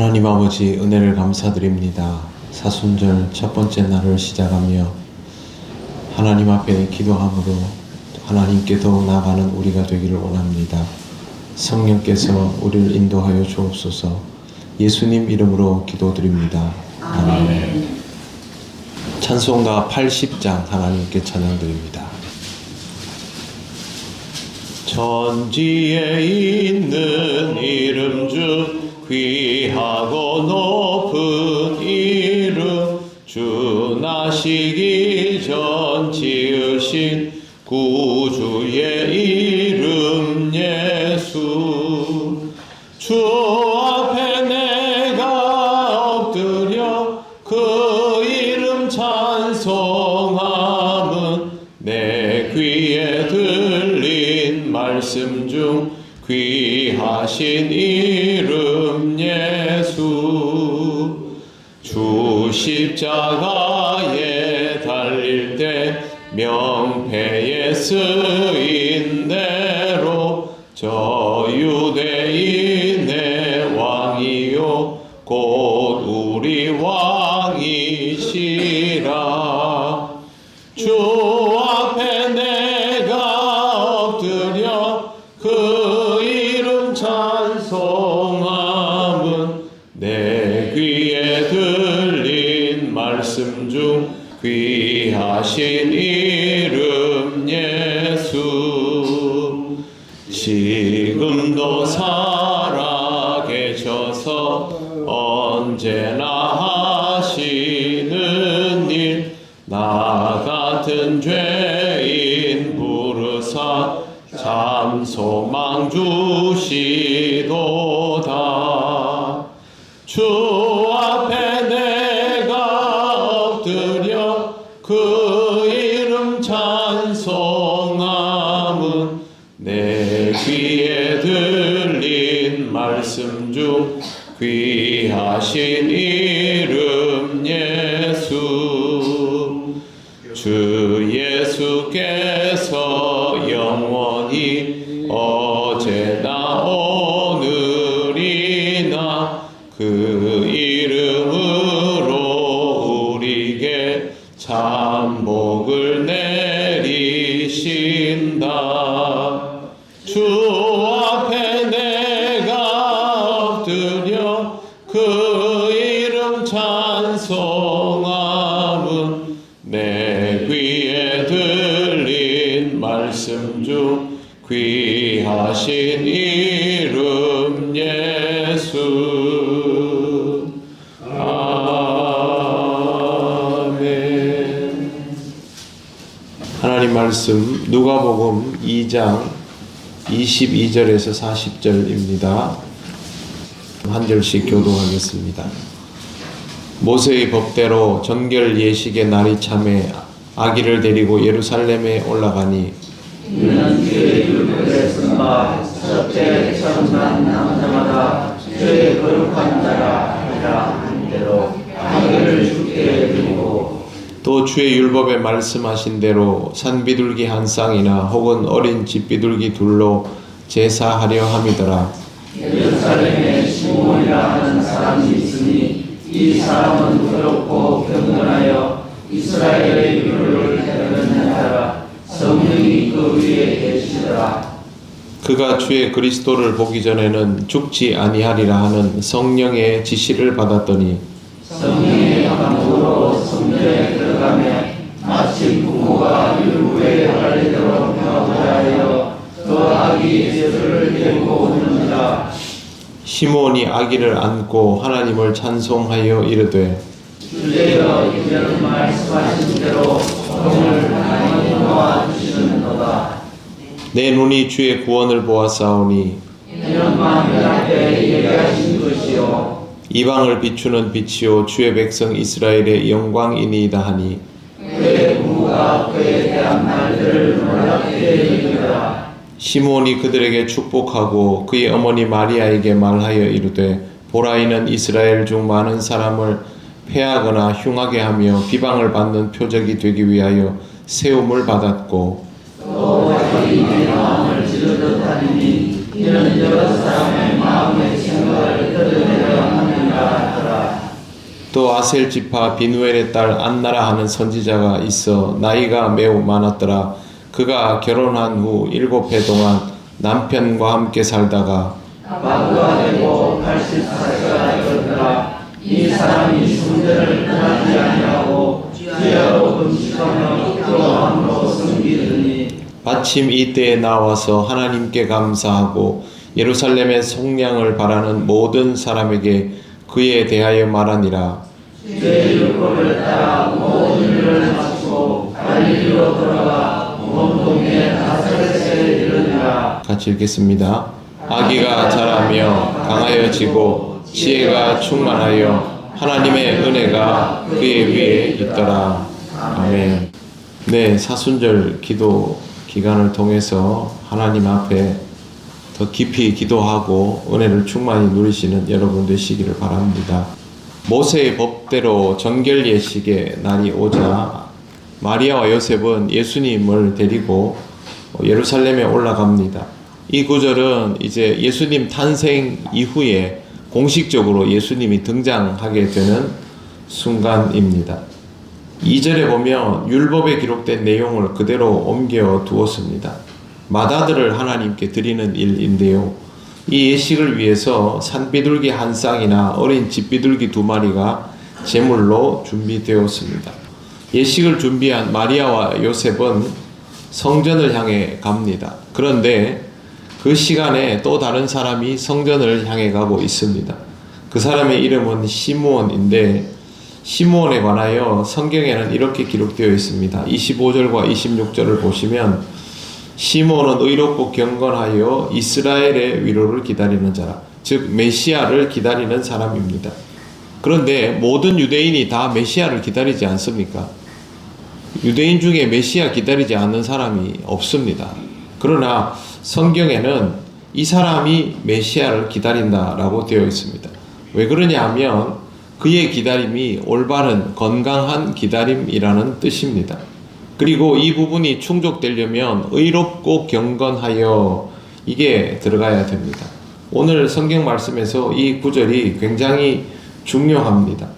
하나님 아버지 은혜를 감사드립니다. 사순절 첫 번째 날을 시작하며 하나님 앞에 기도함으로 하나님께 더욱 나아가는 우리가 되기를 원합니다. 성령께서 우리를 인도하여 주옵소서 예수님 이름으로 기도드립니다. 아멘. 찬송가 80장 하나님께 찬양드립니다. 천지에 있는 이름 중 귀하고 높은 이름 주 나시기 전 지으신 구주의 이름 예수. 주 앞에 내가 엎드려 그 이름 찬송함은 내 귀에 들린 말씀 중 귀하신 이름 십자가에 달릴 때 명패에 쓰인 대로 저 유대인의 왕이요. 곧 우리 왕 지금도 살아 계셔서 언제나 하시는 일 나 같은 죄인 부르사 참 소망 주시도다. 주 앞에 내가 엎드려 그 이름 찬송함은 내 귀에 말씀 중 귀하신 이름 예수. 주 예수께서 영원히 어제나 오늘이나 그 이름으로 우리에게 참 복을 내리신 말씀 누가복음 2장 22절에서 40절입니다. 한 절씩 교도하겠습니다. 모세의 법대로 전결 예식의 날이 참에 아기를 데리고 예루살렘에 올라가니 이는 주의 율법에 첫째 처음난 남자마다 죄의 거룩한 자라 한 대로 아기를 죽게 드리고 또 주의 율법에 말씀하신 대로 산비둘기 한 쌍이나 혹은 어린 집비둘기 둘로 제사하려 함이더라. 예루살렘에 시몬이라 하는 사람이 있으니 이 사람은 그렇고 경건하여 이스라엘의 율을 대변하는 자라 성령이 그 위에 계시더라 그가 주의 그리스도를 보기 전에는 죽지 아니하리라 하는 성령의 지시를 받았더니 성령의 감동으로 성전에 들어가며 마치 부모가 율무에 관리대로 평하고자 하여 그 아기 예수를 데리고 오느니라 시몬이 아기를 안고 하나님을 찬송하여 이르되 주제여 이제는 말씀하신 대로 오늘 하나님이 도와주시는도다. 내 눈이 주의 구원을 보았사오니 이런 만들 앞에 예배하신 것 이방을 비추는 빛이요 주의 백성 이스라엘의 영광이니이다 하니. 그의 부모가 그에 대한 말들을 놀랍게 여기더라 시몬이 그들에게 축복하고 그의 어머니 마리아에게 말하여 이르되 보라 이는 이스라엘 중 많은 사람을 패하거나 흉하게 하며 비방을 받는 표적이 되기 위하여 세움을 받았고 또 자기의 마음을 찌르듯 하니 이는 여러 사람의 마음의 생각을 합니다 또 아셀 지파 비누엘의 딸 안나라 하는 선지자가 있어 나이가 매우 많았더라. 그가 결혼한 후 일곱 해 동안 남편과 함께 살다가 마부가 되고 84세가 되었더라. 이 사람이 순전을 떠나지 아니하고 주야로 금식하며 기도함으로 섬기더니 마침 이때에 나와서 하나님께 감사하고 예루살렘의 속량을 바라는 모든 사람에게 그에 대하여 말하니라. 제 율법을 따라 모든 일을 마치고 갈릴리로 돌아가 몸동에 다섯에 이르니라. 같이 읽겠습니다. 아기가 자라며 강하여지고 지혜가 충만하여 하나님의 은혜가 그의 위에 있더라. 아멘. 네, 사순절 기도 기간을 통해서 하나님 앞에 더 깊이 기도하고 은혜를 충만히 누리시는 여러분 되시기를 바랍니다. 모세의 법대로 정결 예식의 날이 오자 마리아와 요셉은 예수님을 데리고 예루살렘에 올라갑니다. 이 구절은 이제 예수님 탄생 이후에 공식적으로 예수님이 등장하게 되는 순간입니다. 2절에 보면 율법에 기록된 내용을 그대로 옮겨 두었습니다. 마다들을 하나님께 드리는 일인데요. 이 예식을 위해서 산비둘기 한 쌍이나 어린 집비둘기 두 마리가 제물로 준비되었습니다. 예식을 준비한 마리아와 요셉은 성전을 향해 갑니다. 그런데 그 시간에 또 다른 사람이 성전을 향해 가고 있습니다. 그 사람의 이름은 시므온인데 시므온에 관하여 성경에는 이렇게 기록되어 있습니다. 25절과 26절을 보시면 시므온은 의롭고 경건하여 이스라엘의 위로를 기다리는 자라. 즉 메시아를 기다리는 사람입니다. 그런데 모든 유대인이 다 메시아를 기다리지 않습니까? 유대인 중에 메시아 기다리지 않는 사람이 없습니다. 그러나 성경에는 이 사람이 메시아를 기다린다라고 되어 있습니다. 왜 그러냐 하면 그의 기다림이 올바른 건강한 기다림이라는 뜻입니다. 그리고 이 부분이 충족되려면 의롭고 경건하여 이게 들어가야 됩니다. 오늘 성경 말씀에서 이 구절이 굉장히 중요합니다.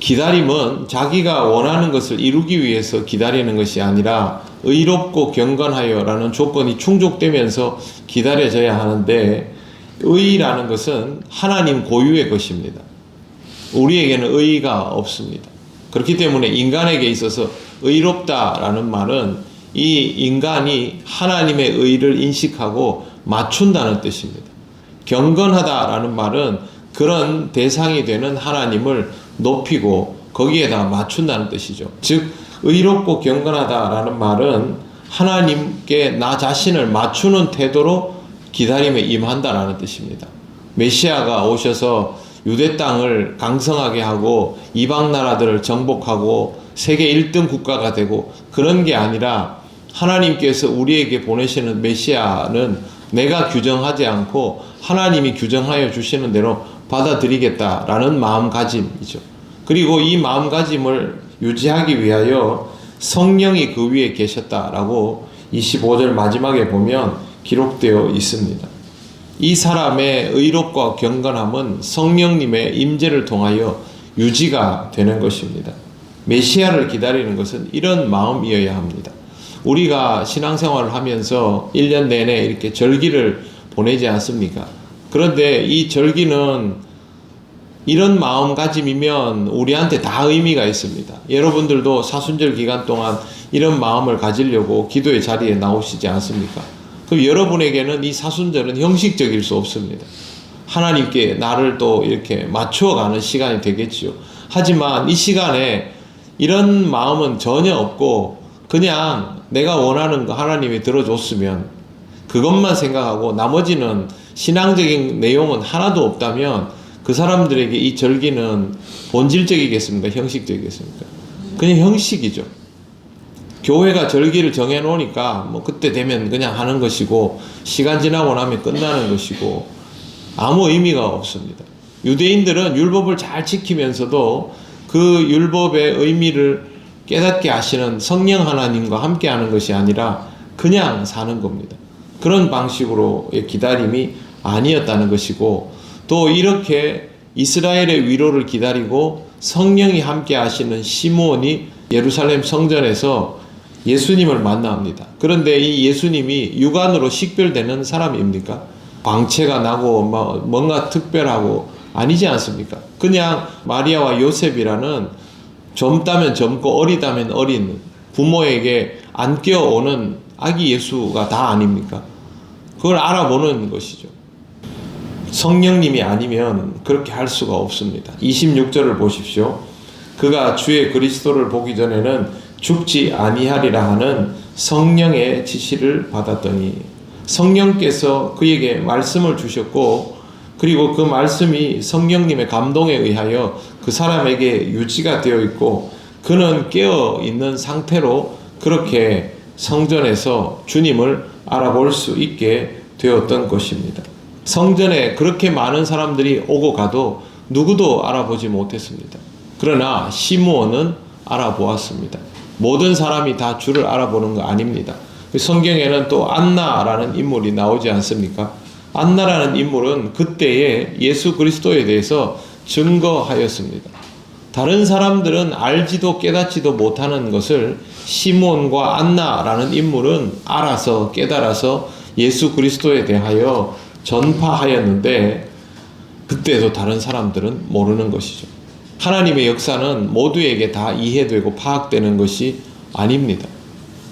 기다림은 자기가 원하는 것을 이루기 위해서 기다리는 것이 아니라 의롭고 경건하여라는 조건이 충족되면서 기다려져야 하는데 의라는 것은 하나님 고유의 것입니다. 우리에게는 의의가 없습니다. 그렇기 때문에 인간에게 있어서 의롭다라는 말은 이 인간이 하나님의 의를 인식하고 맞춘다는 뜻입니다. 경건하다라는 말은 그런 대상이 되는 하나님을 높이고 거기에다 맞춘다는 뜻이죠. 즉 의롭고 경건하다라는 말은 하나님께 나 자신을 맞추는 태도로 기다림에 임한다라는 뜻입니다. 메시아가 오셔서 유대 땅을 강성하게 하고 이방 나라들을 정복하고 세계 1등 국가가 되고 그런 게 아니라 하나님께서 우리에게 보내시는 메시아는 내가 규정하지 않고 하나님이 규정하여 주시는 대로 받아들이겠다라는 마음가짐이죠. 그리고 이 마음가짐을 유지하기 위하여 성령이 그 위에 계셨다라고 25절 마지막에 보면 기록되어 있습니다. 이 사람의 의롭과 경건함은 성령님의 임재를 통하여 유지가 되는 것입니다. 메시아를 기다리는 것은 이런 마음이어야 합니다. 우리가 신앙생활을 하면서 1년 내내 이렇게 절기를 보내지 않습니까? 그런데 이 절기는 이런 마음가짐이면 우리한테 다 의미가 있습니다. 여러분들도 사순절 기간 동안 이런 마음을 가지려고 기도의 자리에 나오시지 않습니까? 그럼 여러분에게는 이 사순절은 형식적일 수 없습니다. 하나님께 나를 또 이렇게 맞추어가는 시간이 되겠지요. 하지만 이 시간에 이런 마음은 전혀 없고 그냥 내가 원하는 거 하나님이 들어줬으면 그것만 생각하고 나머지는 신앙적인 내용은 하나도 없다면 그 사람들에게 이 절기는 본질적이겠습니까? 형식적이겠습니까? 그냥 형식이죠. 교회가 절기를 정해 놓으니까 뭐 그때 되면 그냥 하는 것이고 시간 지나고 나면 끝나는 것이고 아무 의미가 없습니다. 유대인들은 율법을 잘 지키면서도 그 율법의 의미를 깨닫게 하시는 성령 하나님과 함께 하는 것이 아니라 그냥 사는 겁니다. 그런 방식으로의 기다림이 아니었다는 것이고 또 이렇게 이스라엘의 위로를 기다리고 성령이 함께 하시는 시므온이 예루살렘 성전에서 예수님을 만납니다. 그런데 이 예수님이 육안으로 식별되는 사람입니까? 광채가 나고 뭐 뭔가 특별하고 아니지 않습니까? 그냥 마리아와 요셉이라는 젊다면 젊고 어리다면 어린 부모에게 안 껴오는 아기 예수가 다 아닙니까? 그걸 알아보는 것이죠. 성령님이 아니면 그렇게 할 수가 없습니다. 26절을 보십시오. 그가 주의 그리스도를 보기 전에는 죽지 아니하리라 하는 성령의 지시를 받았더니 성령께서 그에게 말씀을 주셨고 그리고 그 말씀이 성령님의 감동에 의하여 그 사람에게 유지가 되어 있고 그는 깨어 있는 상태로 그렇게 성전에서 주님을 알아볼 수 있게 되었던 것입니다. 성전에 그렇게 많은 사람들이 오고 가도 누구도 알아보지 못했습니다. 그러나 시므온은 알아보았습니다. 모든 사람이 다 주를 알아보는 거 아닙니다. 성경에는 또 안나라는 인물이 나오지 않습니까? 안나라는 인물은 그때의 예수 그리스도에 대해서 증거하였습니다. 다른 사람들은 알지도 깨닫지도 못하는 것을 시몬과 안나라는 인물은 알아서 깨달아서 예수 그리스도에 대하여 전파하였는데 그때도 다른 사람들은 모르는 것이죠. 하나님의 역사는 모두에게 다 이해되고 파악되는 것이 아닙니다.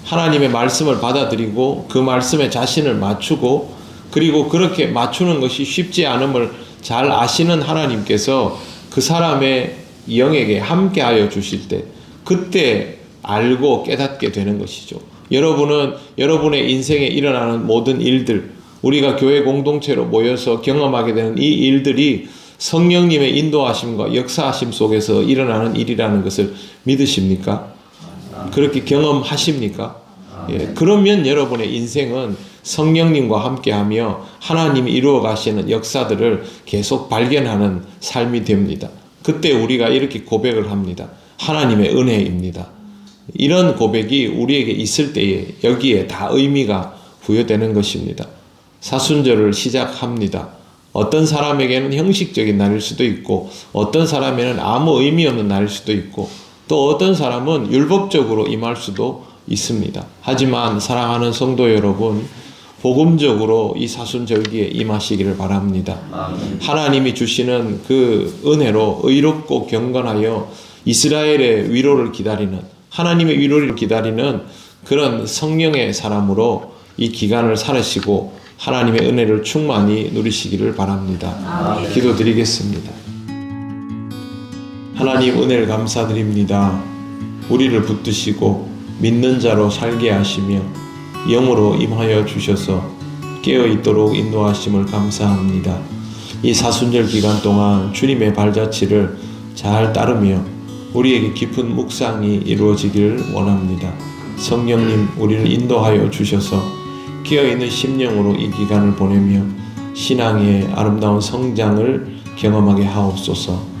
하나님의 말씀을 받아들이고 그 말씀에 자신을 맞추고 그리고 그렇게 맞추는 것이 쉽지 않음을 잘 아시는 하나님께서 그 사람의 영에게 함께하여 주실 때 그때 알고 깨닫게 되는 것이죠. 여러분은 여러분의 인생에 일어나는 모든 일들 우리가 교회 공동체로 모여서 경험하게 되는 이 일들이 성령님의 인도하심과 역사하심 속에서 일어나는 일이라는 것을 믿으십니까? 그렇게 경험하십니까? 예, 그러면 여러분의 인생은 성령님과 함께하며 하나님이 이루어 가시는 역사들을 계속 발견하는 삶이 됩니다. 그때 우리가 이렇게 고백을 합니다. 하나님의 은혜입니다. 이런 고백이 우리에게 있을 때에 여기에 다 의미가 부여되는 것입니다. 사순절을 시작합니다. 어떤 사람에게는 형식적인 날일 수도 있고, 어떤 사람에는 아무 의미 없는 날일 수도 있고, 또 어떤 사람은 율법적으로 임할 수도 있습니다. 하지만 사랑하는 성도 여러분, 복음적으로 이 사순절기에 임하시기를 바랍니다. 하나님이 주시는 그 은혜로 의롭고 경건하여 이스라엘의 위로를 기다리는 하나님의 위로를 기다리는 그런 성령의 사람으로 이 기간을 살으시고 하나님의 은혜를 충만히 누리시기를 바랍니다. 기도드리겠습니다. 하나님 은혜를 감사드립니다. 우리를 붙드시고 믿는 자로 살게 하시며 영으로 임하여 주셔서 깨어 있도록 인도하심을 감사합니다. 이 사순절 기간 동안 주님의 발자취를 잘 따르며 우리에게 깊은 묵상이 이루어지기를 원합니다. 성령님 우리를 인도하여 주셔서 깨어 있는 심령으로 이 기간을 보내며 신앙의 아름다운 성장을 경험하게 하옵소서.